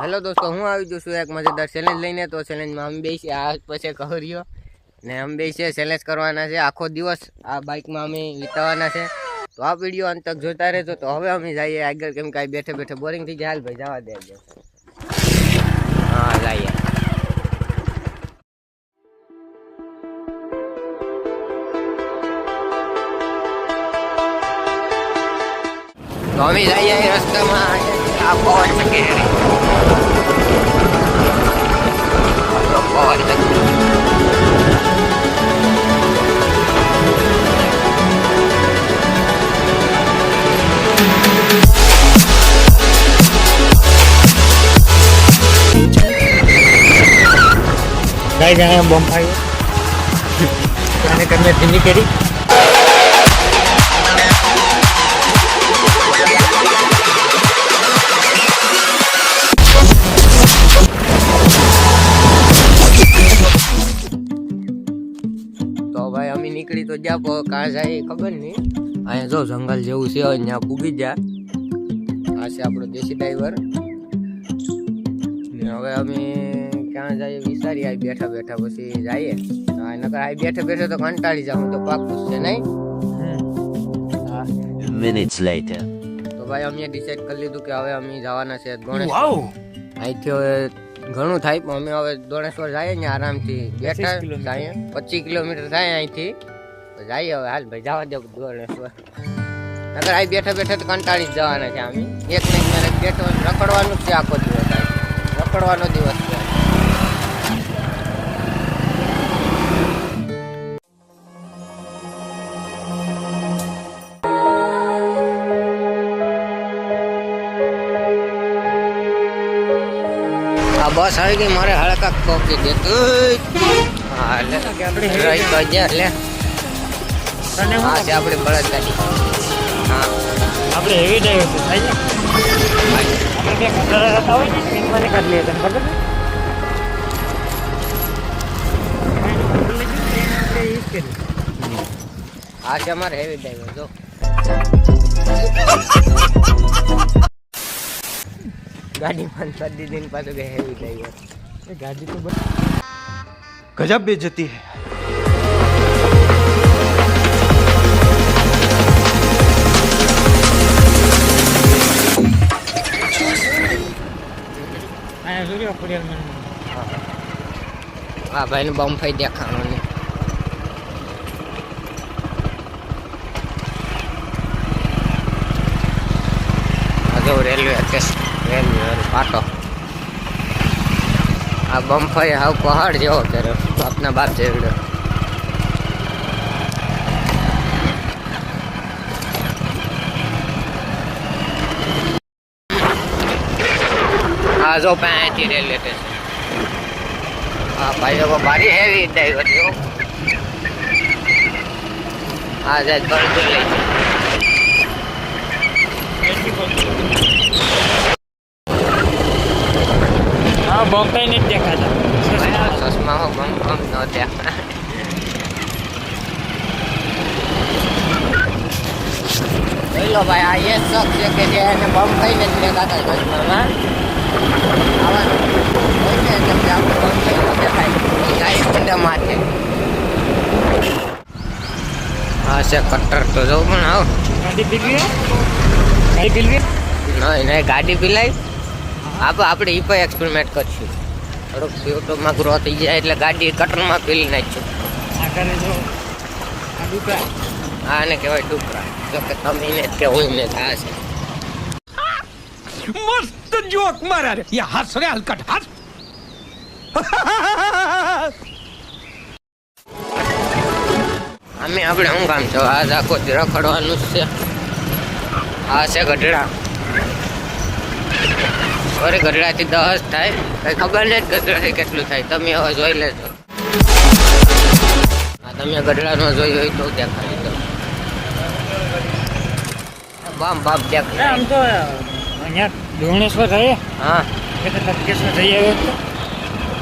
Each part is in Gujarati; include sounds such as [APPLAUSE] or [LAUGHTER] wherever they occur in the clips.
હેલો દોસ્તો, હું આવી જઉં છું એક મજેદાર ચેલેન્જ લઈને. તો ચેલેન્જમાં અમે બે છે આ પછી કહર્યો ને અમે બે છે ચેલેન્જ કરવાના છે. આખો દિવસ આ બાઇકમાં અમે વિતાવવાના છે. તો આ વીડિયો અંત જોતા રહેજો. તો હવે અમે જઈએ આગળ. કેમ કાંઈ બેઠે બેઠે બોરિંગ થઈ જાય ભાઈ, જવા દેજો હા જઈએ તો અમે જઈએ રસ્તામાં. આ પવન છે કે પવન છે ગાય ગાય બોમ્બ ફાડ્યો અને તમને ધીમી કરી કાં જાય એ ખબર નહીં. અહીંયા જો જંગલ જેવું છે અહીંયા પૂગી જાય આ છે આપણો દેશી ડ્રાઈવર. ને હવે અમે ક્યાં જઈએ વિચારીએ આવી બેઠા બેઠા પછી જઈએ. નકર આ બેઠા બેઠા તો કંટાળી જાઉં તો પાકું જ છે નહીં. Minutes later. તો ભાઈ અમે ડિસાઈડ કરી લીધું કે હવે અમે જવાના છે ગણેશ અહીંથી હવે ઘણું થાય પણ અમે હવે દોણેશ્વર જઈએ ને આરામથી બેઠા. જઈએ. પચીસ કિલોમીટર થાય અહીંથી. તો જઈએ હવે હાલ ભાઈ જવા દો દોણેશ્વર નગર અહીં બેઠા બેઠા તો કંટાળી જ જવાના છે આમ. એક ને મેરે બેઠો રખડવાનું જ છે આખો દિવસ. આ. રખડવાનો દિવસ છે. આ બસ આવી ગઈ મારે હળકા કોકી દે હા લે રહી તો લે. તને હું આજે આપણે બળદ ગાડી હા આપણે હેવી ડ્રાઈવર છે થાય આપણે બે કલર હતા હોય ને મને કાઢી લે તને ખબર છે આ છે અમારે હેવી ડ્રાઈવર જો ગાડી પણ સદી દિન પાછું કે હેવી ડ્રાઈવર ગાડી તો ગજબ બેજતી હૈ આ ભાઈનું બમ્ફાઈ દેખાણો ને આ જો રેલવે સ્ટેશન રેલવે પાટો. આ બમ્ફાઈ હાવ પહાડ જેવો કર્યો. બાપના બાપ જેવડો. આ જો પાંચી રેલવે સ્ટેશન. ભાઈ લોકો ભારી હેવી ડ્રાઈવર જો હા. જાય ગણતું લઈ. હા બોમ્બે ને જ દેખાતા ચશ્મા બમ ગમ ન જોઈ લો ભાઈ આ એ શખ્સ છે કે જે એને બમ થઈને જ દેખાતા ચશ્મામાં. આવવાનું હોય ને એટલે પછી આપણે દેખાય ગાડી ઠંડા મારે હા છે કટર તો જવું પણ આવ. ગાડી પીલવી ગાડી પીલવી નહીં નહીં ગાડી પીલાય. આપણે આપણે એ પણ એક્સપેરિમેન્ટ કરીશું. થોડોક યુટ્યુબમાં ગ્રો થઈ જાય એટલે ગાડી કટરમાં પીલી નાખીશું. ડુકરા. આને કહેવાય ડુકરા. જો કે તમે ને કે હું ને થાશે મસ્ત જોક મારા રે. યા હસ રે હલકટ હસ. અમે આપણે શું કામ છો? આ આખો રખડવાનું છે. આ છે ગઢડા. અરે ગઢડાથી દસ થાય. કઈ ખબર નહીં ગઢડાથી કેટલું થાય. તમે હવે જોઈ લેજો. હા તમે ગઢડા નો જોઈ હોય તો દેખાડી દો બામ બામ ના, દેખાય આમ તો અહીંયા ધોણેશ્વર થઈએ. હા. એટલે તપકેશ્વર જઈ આવ્યો. તો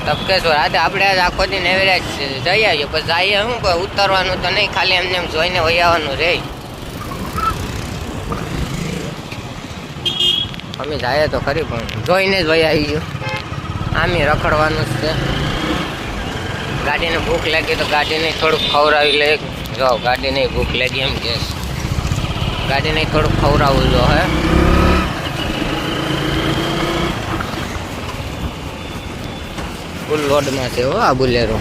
તપકેશ્વર આજે આપણે આખો દિન એવરેજ જઈ આવીએ પછી જઈએ શું કોઈ ઉતરવાનું તો નહીં, ખાલી એમને એમ જોઈને વહી આવવાનું રે. અમે જાય તો ખરી, પણ જોઈને જ વહી આવી ગયો આમે રખડવાનું જ છે. ગાડીને ભૂખ લાગી તો ગાડીને થોડુંક ખવડાવી લે. જો, ગાડીને ભૂખ લાગી એમ કે ગાડીને થોડુંક ખવડાવવું જો, હે. ફૂલ લોડમાં છે હો આ બુલેરો.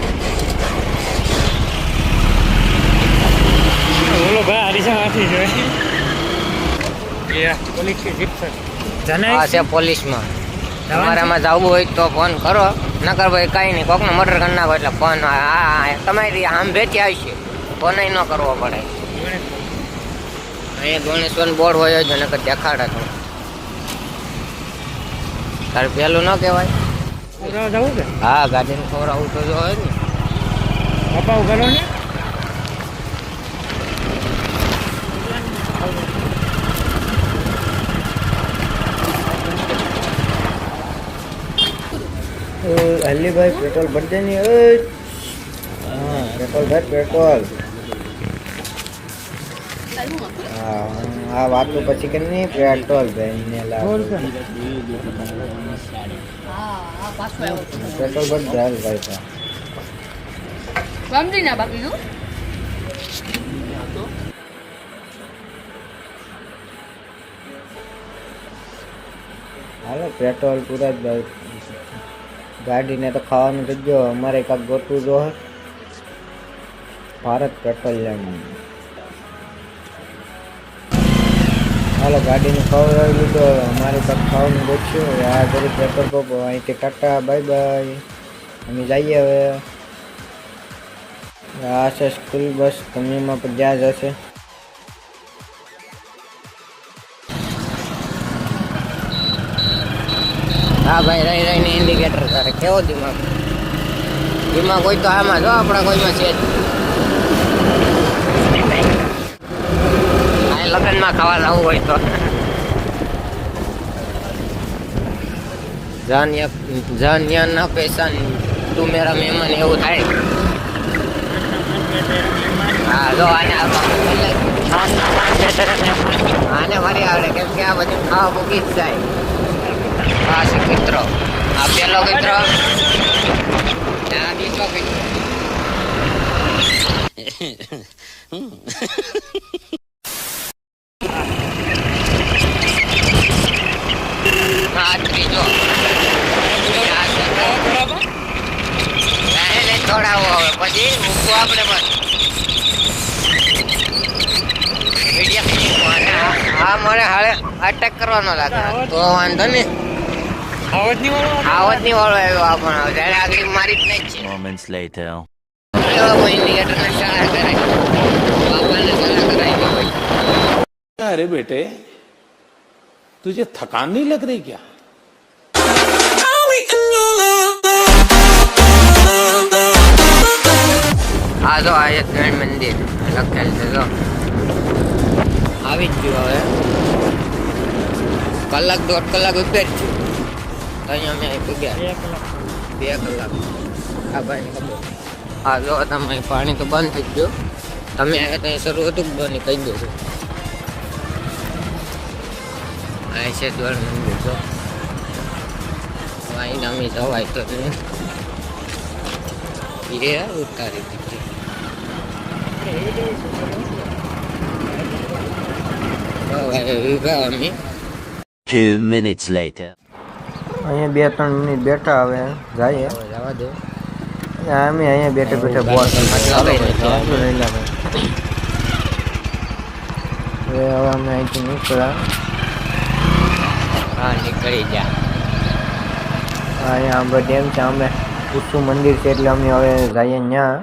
બોલો ભાઈ હરીસામાંથી જોઈએ પોલીસ કે જીપ છે. આ પોલીસમાં તમારામાં જવું હોય તો ફોન કરો. નકર ભાઈ કાંઈ નહીં કોકનો મર્ડર કરી નાખો એટલે ફોન હા તમારી આમ ભેટી આવશે. ફોન ન કરવો પડે. અહીંયા ગણેશ્વર બોર્ડ હોય જ નકર દેખાડે તો. તારે પેલું ન કહેવાય? જવું કે હા ગાડીને ખવડાવવું તો જો હોય ને. પપ્પા કરો ને? હલ્લીભાઈ પેટ્રોલ ભરજે નહીં પેટ્રોલ ભાઈ પેટ્રોલ. હા આ તો પછી કે નહીં પેટ્રોલ ભરીને પેટ્રોલ પર ચાલ ભાઈ તો સમજી ના બાકી નું? હાલો પેટ્રોલ પૂરા જ ભાઈ. ગાડીને તો ખાવાનું થઈ ગયો. અમારે કાંક ગોતવું જો ભારત પેટ્રોલિયમ. હાલો, ગાડીને ખવડાવી લીધો અમારે પાસે ખાવાનું ગોચ્યું આ ઘરે પેપર પંપ અહીંથી ટાટા બાય બાય અમે જઈએ હવે. આ છે સ્કૂલ બસ કંપનીમાં પણ જ્યાં જશે હા ભાઈ, રહી, રહીને ઇન્ડિકેટર કરે કેવો દિમાગ? દિમાગ હોય તો આમાં જો, આપણા કોઈમાં છે જ આ લગ્નમાં ખાવા જવું હોય તો. જાન જાન યા ના પૈસા તું મેરા મહેમાન એવું થાય. હા જો આને આને મારી આવડે કેમ કે આ બધું ખાવા મૂકી જ જાય. હા છે મિત્રો. આ પેલો મિત્રો. આ બીજો કૂતરો આ ત્રીજો આ ચોથો. એને છોડાવો હવે પછી મૂકવું આપણે પણ મીડિયા ફિનિશમાં અને આ- આ મને હાલે અટેક કરવાનો લાગે તો વાંધો નહીં અવાજ નહીં વાળો આવત નહીં વાળો આવ્યો આપણને ત્યારે આગળ મારી જ નહીં જ છે Moments later. એવો કોઈ ઇન્ડિકેટર ના શાળા કરાય બાપાને સલાહ કરાવી હોય अरे बेटे तुझे थकान नहीं लग रही क्या આ જો આ એક ગણ મંદિર લખેલ છે જો આવી જ ગયું હવે. કલાક દોઢ કલાક ઉપર છું તો અહીંયા અમે પૂગ્યા બે કલાક આ ભાઈ ખબર. હા જો તમે પાણી તો બંધ થઈ ગયું. તમે ત્યાં શરૂ હતું બની બંધ કહી દો આ છે દ્વાર મંદિર જો. અહીં અમે જવાય તો એ ઉતારી Two minutes later. અહીંયા બે ત્રણ મિનિટ બેઠા હવે જઈએ. જવા દે અમે અહીંયા બેઠા બેઠા બોસ લગાઈ હવે હવે અમે અહીંથી નીકળ્યા. હા નીકળી જા અહીંયા આંબા ડેમ છે અમે ઉચ્ચું મંદિર છે એટલે અમે હવે જઈએ ત્યાં.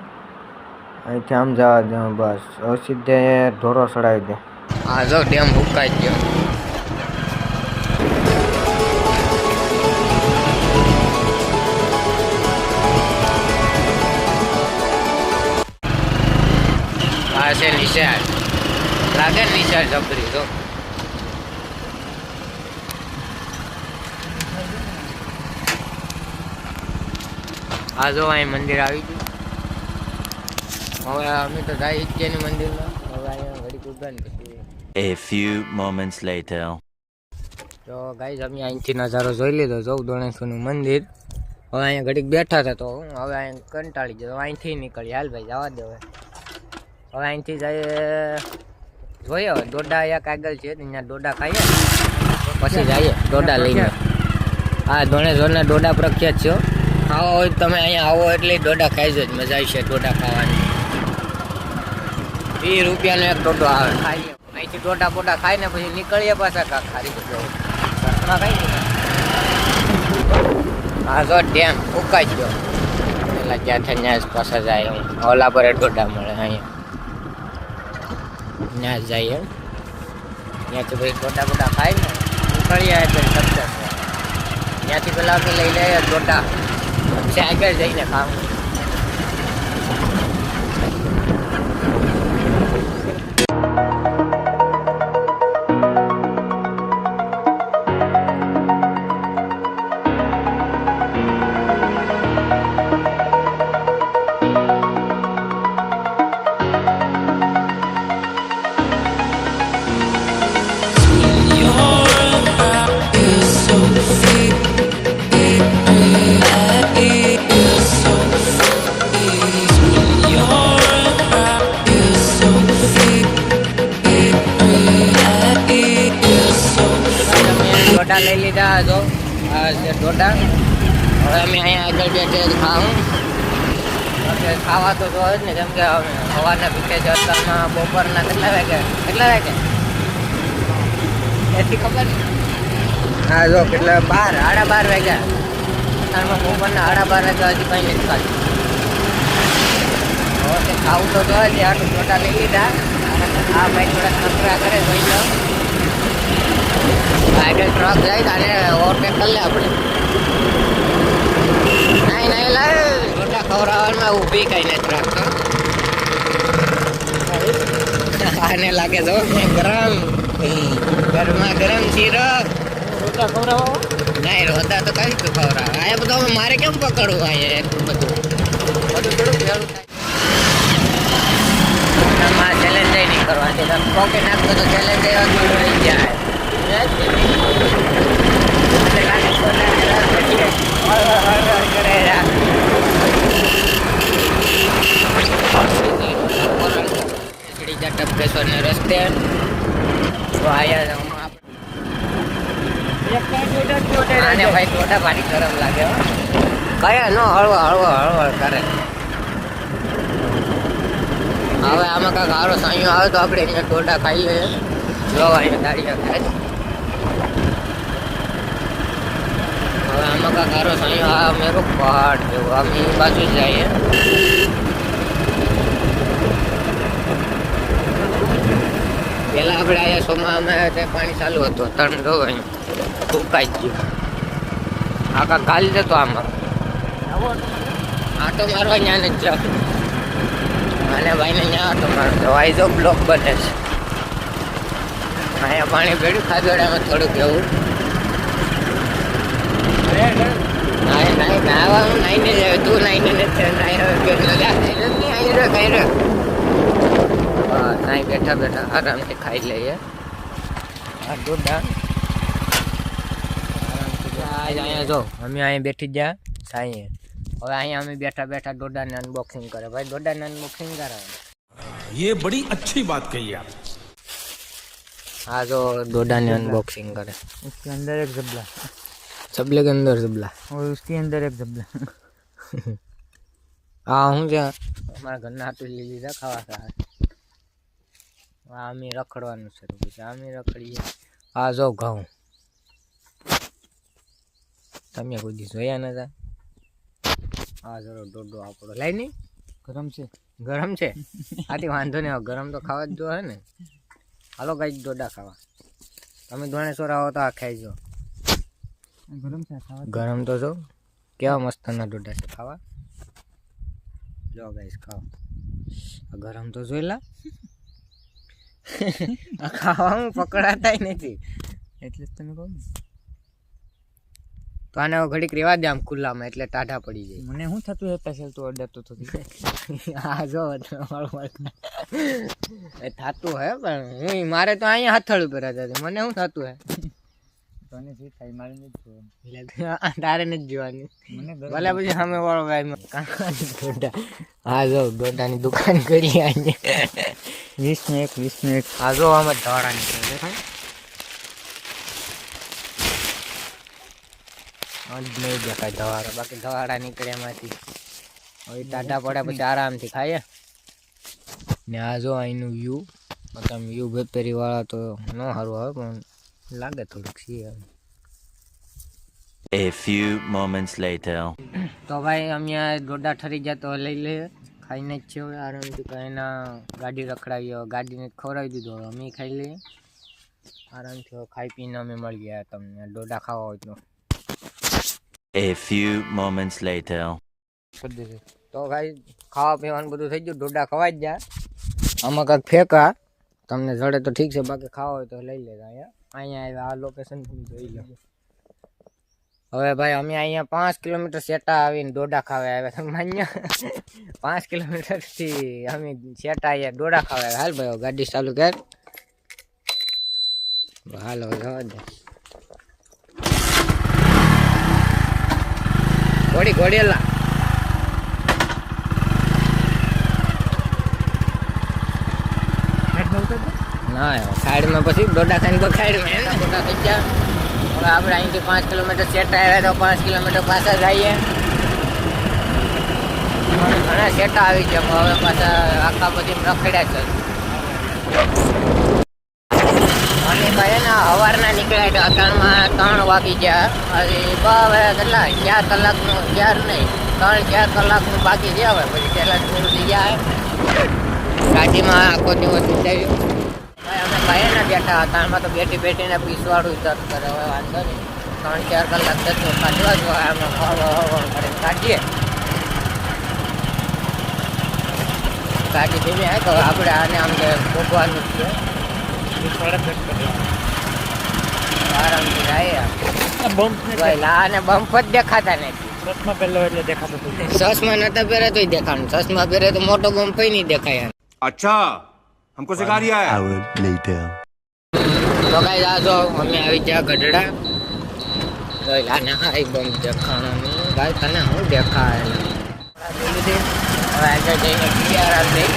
અહીંથી આમ જવા દે? બસ. હવે સીધે ઢોરો ચડાવી દે. આ જો, ડેમ ભૂકાઈ ગયો. આ છે નિશાળ લાગે નિશાળ જબરી તો આ જો, અહીં મંદિર આવી ગયું. હવે અમે તો જાય જ મંદિરમાં. હવે અહીંયા ઘડીક ઊભા ને પછી. A few moments later. તો ગાઈઝ અમે અહીંથી નજારો જોઈ લીધો જોઉં દોણેશ્વરનું મંદિર. હવે અહીંયા ઘડીક બેઠા હતા તો હું હવે અહીંયા કંટાળી ગયો. અહીંથી નીકળી. હાલ ભાઈ જવા દે હવે. હવે અહીંથી જઈએ. જોઈએ હવે દોડા એક આગળ છે અહીંયા દોડા ખાઈએ. પછી જઈએ દોડા લઈને. હા દોણેશ્વરના દોડા પ્રખ્યાત છે. આવો હોય તમે અહીંયા આવો એટલે દોડા ખાઈજો જ મજા આવશે દોડા ખાવાની. વીસ રૂપિયાનો એક ટોટો આવે. ખાઈએ. અહીંથી ટોટા પોટા ખાઈ ને પછી નીકળીએ પાછા ખાલી ખાઈ હા, જો, ડેમ ઉકાઈ ગયો. એટલે જ્યાંથી ત્યાં જ પાછા જાય હું ઓલા પર ટોટા મળે અહીંયા. ત્યાં જ જઈએ ત્યાંથી પછી દોડા બોડા ખાઈને નીકળીએ એટલે સક્સેસ ત્યાંથી પેલા અમે લઈ લઈએ ટોટા પછી જઈને ખાવું આ હવે અમે અહીંયા આગળ બેઠે ખાવું એટલે ખાવા તો જો જ ને કેમ કે સવારના પીકે છે અત્યારના બપોરના કેટલા વાગે કેટલા વાગે એથી ખબર હા, જો કેટલા? બાર, સાડા બાર વાગ્યા. અત્યારમાં બપોરના સાડા બાર વાગ્યા હજી કંઈ નથી ખાધું. હવે ખાવું તો જો જ આટલું દોડા લઈ લીધા. આ ભાઈ થોડા નકરા કરે, જોઈ લો. આગળ ટ્રક જાય તો આને ઓવરટેક કરી લે આપણે. નહીં નહીં લે. મોટા ખવડાવવામાં ઊભી કહીને ટ્રક આને લાગે જો ગરમ. ગરમા ગરમ શીરો. રોટલા ખવરાવો નહીં રોતા તો કઈ તું ખવડાવ? આ બધું મારે કેમ પકડવું અહીંયા બધું બધું? થોડુંક ભેળું થાય ચેલેન્જ નહીં કરવાની. તમે નાખતો નાખો તો ચેલેન્જ એવા રહી જાય. ટપકેશ્વરને રસ્તે આને ભાઈ ટોટા ભારી ગરમ લાગે. કયા નો હળવો હળવો હળવો કરે હવે આમાં કાંઈક હારો સાંયો આવે તો આપણે અહીંયા ટોટા ખાઈએ જોવા અહીંયા દાળિયા ખાય આમાં કાંઈક હારો સાંયો આવે મેરો પહાડ જેવું આમ બાજુ જ જઈએ પેલા આપણે આયા સોમાં અમે તે પાણી ચાલુ હતું ત્રણ દો અહીંયા ફૂંકાઈ જ આખા ખાલી જતો આમાં આટો મારવા ત્યાં જ જાવ અને ભાઈને ત્યાં આટો મારતો જો બ્લોક બને છે. અહીંયા પાણી ભેડ્યું ખાધોડામાં થોડુંક એવું. બેઠા બેઠા આરામથી ખાઈ લઈએ ડોડા અહીંયા જો અમે અહીંયા બેઠી ગયા સાંઈએ હવે અહીંયા અમે બેઠા બેઠા ડોડાને અનબોક્સિંગ કરે ભાઈ ડોડાને અનબોક્સિંગ કરાવે ये बड़ी अच्छी बात कही आप हाँ जो डोडा ने अनबॉक्सिंग करे इसके अंदर एक जबला सबले के अंदर सबला और उसके अंदर एक जबला હા હું છે અમારા ઘરના હાટું લઈ લીધા ખાવા ખાવા આ અમે રખડવાનું શરૂ કર્યું અમે રખડીએ આ જો ઘઉં તમે કોઈ દી જોયા નતા આ જરો દોડો આપણો લાઈ નહીં गरम से ગરમ છે આથી વાંધો નહીં હવે ગરમ તો ખાવા જ જો હે ને હાલો ગાઈ દોડા ખાવા તમે ધોણેશ્વર આવો તો આ ખાઈ જો ગરમ છે ખાવા ગરમ તો જો. કેવા મસ્તના ડોડા છે ખાવા? જો ગાઈસ ખાઓ. ગરમ તો જોયેલા ખાવામાં પકડાતાય નથી. એટલે તમે કહો ને. તો આને ઘડીક રેવા દે આમ ખુલ્લામાં એટલે ટાઢા પડી જાય. મને શું થતું હે પેસેલ તો ઓર્ડર તો થતી [LAUGHS] આ જો એ થતું હે પણ હું મારે તો અહીંયા હથળ ઉપર હતા. મને શું થતું હે તને જે થાય મારે નથી જોવાનું. [LAUGHS] તારે નથી જોવાની. ભલે પછી સામે વાળો ભાઈ કાકાની હા જો દોડાની દુકાન કરી અહીંયા વીસ ને એક વીસ ને એક હા જો આમાં ધોળા નીકળે દેખાય આજ નહીં દેખાય ધવાડા બાકી ધવાડા નીકળે એમાંથી. હવે ટાટા પડે પછી આરામથી ખાઈએ. ને આ જો અહીંનું વ્યૂ તમે વ્યૂ વેપારી વાળા તો ન સારું આવે પણ લાગે થોડુંક હવે A few moments later. [COUGHS] તો ભાઈ અમે ગોડા ઠરી ગયા તો લઈ લઈએ. ખાઈને જ છે આરામ આરામથી એના ગાડી રખડાવી હવે ગાડીને ખવડાવી દીધું. અમે ખાઈ લઈએ. આરામથી થયો ખાઈ પીને અમે મળી ગયા તમને. ડોડા ખાવા હોય તો. A few moments later. તો ભાઈ ખાવા પીવાનું બધું થઈ ગયું. ડોડા ખવાઈ જ જાય આમાં કાંઈક ફેંકા. તમને જડે તો ઠીક છે. બાકી ખાવા હોય તો લઈ લેતા અહીંયા. અહીંયા આવ્યા, આ લોકેશન જોઈ લો હવે ભાઈ, અમે અહીંયા પાંચ કિલોમીટર સેટા આવીને ડોડા ખાવા આવ્યા તમે અહીંયા પાંચ કિલોમીટરથી અમે સેટા અહીંયા ડોડા ખાવા આવ્યા. હાલ ભાઈ ગાડી ચાલુ કર. હાલ જવા દે. ઘોડી ઘોડેલા ના સાઈડમાં પછી દોડા ખાઈને બખાડ્યું એમ ડોડા થઈ ગયા. હવે આપણે અહીંથી પાંચ કિલોમીટર સેટા આવ્યા તો પાંચ કિલોમીટર પાછા જઈએ. હવે ઘણા સેટા આવી ગયા, પણ હવે પાછા આખા પછી રખડ્યા છે. અને ભાઈ ને સવારના નીકળ્યા તો ત્રણમાં ત્રણ વાગી ગયા. હજી હવે કેટલા? ચાર કલાકનું ચાર નહીં, ત્રણ ચાર કલાકનું બાકી છે હવે પછી પહેલાં પૂરું થઈ જાય ગાડીમાં આખો દિવસ વિતાવ્યો ભાઈ બેઠા હતા. આમાં તો બેઠી બેઠીને પીસવાડું દર્દ કરે હવે વાંધો નહીં. ત્રણ ચાર કલાક તો કાઢવા જ આમાં કરે કાઢીએ. કાઢી દેવી હા તો આપણે આને આમ ભોગવાનું છે. દેખાતા નથી. ચશ્મા પહેરલો એટલે દેખાતું ચશ્મા નતા પહેરે તોય દેખાણું. ચશ્મા પહેરે તો મોટો બમ્પ નહીં દેખાય અચ્છા. हमको सिखा रिया है Hour later. તો કઈ આ જો અમે આવી ગયા ગઢડા તો આને હાઈ બમ્પ દેખાણો નહીં ભાઈ તને હું દેખાય હવે આગળ જઈને બિયારા લઈ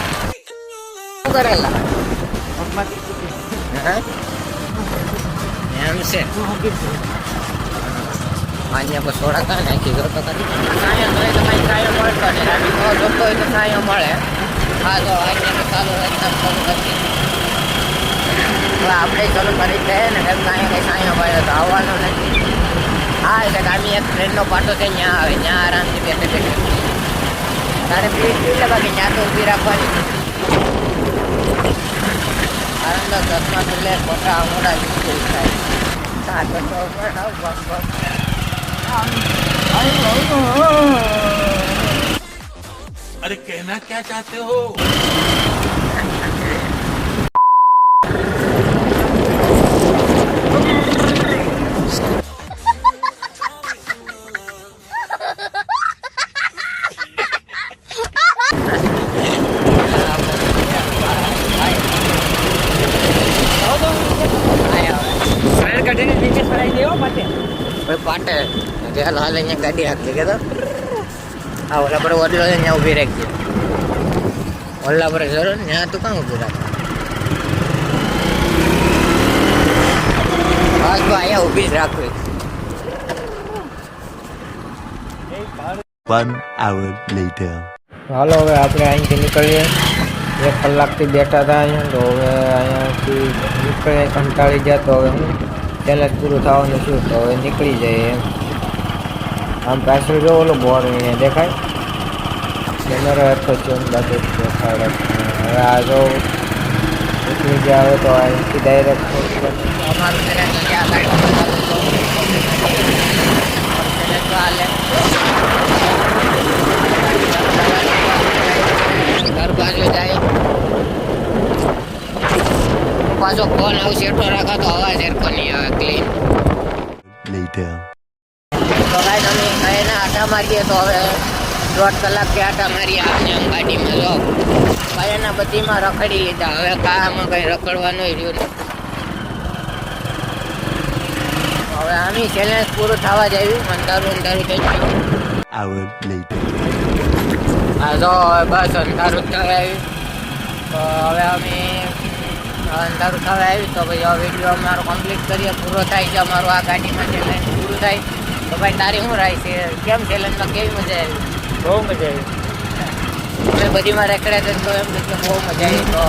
શું કરેલા હા? એમ છે અહીંયા પર સોડા કાં નાખી દો તો કરી સાયા મળે તો કાંઈ સાયો મળતો નહીં રાબી તો જોતો હોય તો સાયો મળે અહીંયા તો ચાલુ એકદમ ચાલુ કરી હવે આપણે ચાલુ કરી છે ને, એમ કાંઈ કંઈ સાયો હોય તો આવવાનો નથી. હા, એટલે ગામી એક ટ્રેનનો પાટો છે, ત્યાં આવે, ત્યાં આરામથી બેઠે બેઠે. તારે પીટ પીટ બાકી? ત્યાં તો ઊભી રાખવાની. આનંદ દસમા ચશ્મા લે ખોટા મોડા મુશ્કેલ થાય સાત આવ બસ બસ अरे कहना क्या चाहते हो સાયર કાઢીને નીચે સડાઈ દેવો પાછે ભાઈ પાટે કે હાલ હાલ અહીંયા ગાડી હાકી કે તો હા ઓલા પર છે ત્યાં ઊભી રાખજે. ઓલા પર જરૂર ત્યાં તું કાં ઊભી રાખ? બસ તો અહીંયા ઊભી જ રાખવી One hour later. હાલો હવે આપણે અહીંથી નીકળીએ. એક કલાકથી બેઠા હતા અહીંયા તો હવે અહીંયાથી નીકળીએ કંટાળી ગયા તો હવે હું જ પૂરું થવાનું છું તો હવે નીકળી જઈએ એમ. આમ પાછળ જો ઓલો બોર્ડ અહીંયા દેખાય. કેમેરો હતો ચેન બાજુ દેખાય. હવે આ જો નીકળી ગયા હવે તો અહીંથી ડાયરેક્ટ પાછો ફોન આવશે એટલો રાખો તો અવાજ એરકો નહીં આવે ક્લીન Later. આટા મારીએ તો હવે દોઢ કલાક કે આટા મારીએ આમ ગાડીમાં જો. ભાઈ બધીમાં રખડી લીધા. હવે કામાં કંઈ રખડવાનું રહ્યું નથી હવે આમી ચેલેન્જ પૂરું થવા જ આવ્યું. અંધારું અંધારું થઈ ગયું. Hour જો હવે બસ અંધારું થવા આવ્યું. તો હવે અમે અંધારું થવા આવ્યું. તો ભાઈ આ વીડિયો અમારો કમ્પ્લીટ કરીએ. પૂરો થાય છે અમારું આ ગાડીમાં ચેલેન્જ પૂરું થાય. તો ભાઈ તારી શું રાય છે? કેમ ચેલેન્જમાં કેવી મજા આવી? બહુ મજા આવી. મેં બધીમાં રેકડે તો એમ કે બહુ મજા આવી. તો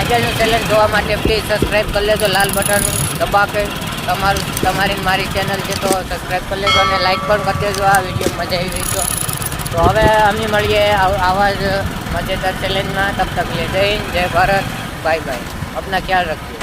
આગળનું ચેલેન્જ જોવા માટે પ્લીઝ સબસ્ક્રાઈબ કરી લેજો લાલ બટન દબાકે. તમારું તમારી મારી ચેનલ છે તો સબસ્ક્રાઈબ કરી લેજો અને લાઈક પણ કરી દેજો. આ વીડિયો મજા આવી ગઈ તો. હવે અમે મળીએ આવા જ મજેદાર ચેલેન્જમાં તબ તક લે જય હિન્દ જય ભારત. બાય બાય આપના ખ્યાલ રખજો.